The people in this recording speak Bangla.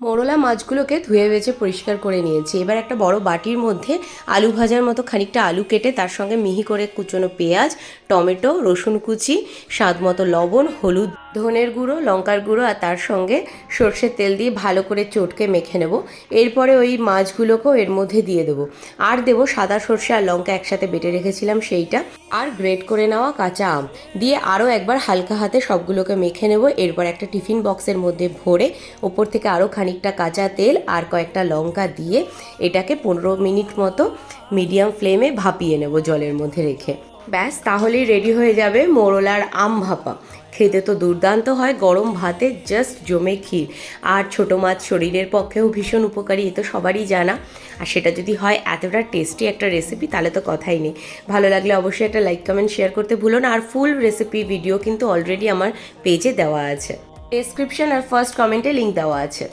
মোরলা মাছগুলোকে ধুয়ে বেছে পরিষ্কার করে নিয়েছি। এবার একটা বড় বাটির মধ্যে আলু ভাজার মতো খানিকটা আলু কেটে তার সঙ্গে মিহি করে কুচনো পেঁয়াজ, টমেটো, রসুন কুচি, স্বাদ মতো লবণ, হলুদ, ধনের গুঁড়ো, লঙ্কার গুঁড়ো আর তার সঙ্গে সর্ষের তেল দিয়ে ভালো করে চটকে মেখে নেব। এরপরে ওই মাছগুলোকেও এর মধ্যে দিয়ে দেবো। আর দেবো সাদা সর্ষে আর লঙ্কা একসাথে বেটে রেখেছিলাম সেইটা। আর গ্রেট করে নেওয়া কাঁচা আম। দিয়ে আরও একবার হালকা হাতে সবগুলোকে মেখে নেব। এরপর একটা টিফিন বক্সের মধ্যে ভরে ওপর থেকে আরও খানিকটা কাঁচা তেল আর কয়েকটা লঙ্কা দিয়ে এটাকে পনেরো মিনিট মতো মিডিয়াম ফ্লেমে ভাপিয়ে নেব জলের মধ্যে রেখে। ব্যাস, তাহলেই রেডি হয়ে যাবে মোরলার আম ভাপা। খেতে তো দুর্দান্ত হয়, গরম ভাতে জাস্ট জমে ক্ষীর। আর ছোটো মাছ শরীরের পক্ষেও ভীষণ উপকারী, এ তো সবারই জানা। আর সেটা যদি হয় এতটা টেস্টি একটা রেসিপি তাহলে তো কথাই নেই। ভালো লাগলে অবশ্যই একটা লাইক কমেন্ট শেয়ার করতে ভুলো না। আর ফুল রেসিপি ভিডিও কিন্তু অলরেডি আমার পেজে দেওয়া আছে। ডেসক্রিপশন আর ফার্স্ট কমেন্টে লিঙ্ক দেওয়া আছে।